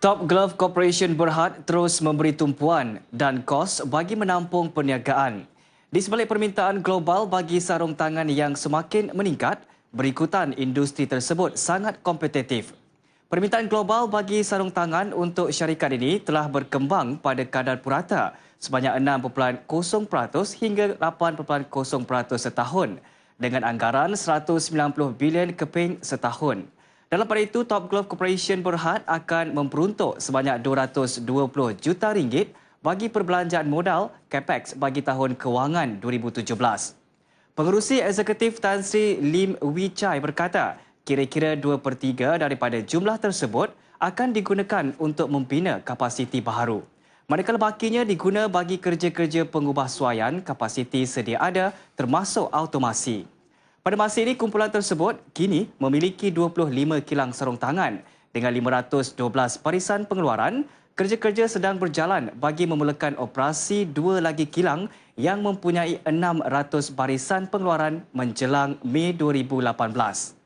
Top Glove Corporation Berhad terus memberi tumpuan dan kos bagi menampung perniagaan. Di sebalik permintaan global bagi sarung tangan yang semakin meningkat, berikutan industri tersebut sangat kompetitif. Permintaan global bagi sarung tangan untuk syarikat ini telah berkembang pada kadar purata sebanyak 6.0% hingga 8.0% setahun dengan anggaran 190 bilion keping setahun. Dalam pada itu, Top Glove Corporation berhad akan memperuntuk sebanyak 220 juta ringgit bagi perbelanjaan modal CAPEX bagi tahun kewangan 2017. Pengerusi Eksekutif Tan Sri Lim Wee Chai berkata, kira-kira 2 per 3 daripada jumlah tersebut akan digunakan untuk membina kapasiti baharu. Manakala bakinya diguna bagi kerja-kerja pengubah suaian kapasiti sedia ada termasuk automasi. Pada masa ini, kumpulan tersebut kini memiliki 25 kilang sarung tangan dengan 512 barisan pengeluaran. Kerja-kerja sedang berjalan bagi memulakan operasi dua lagi kilang yang mempunyai 600 barisan pengeluaran menjelang Mei 2018.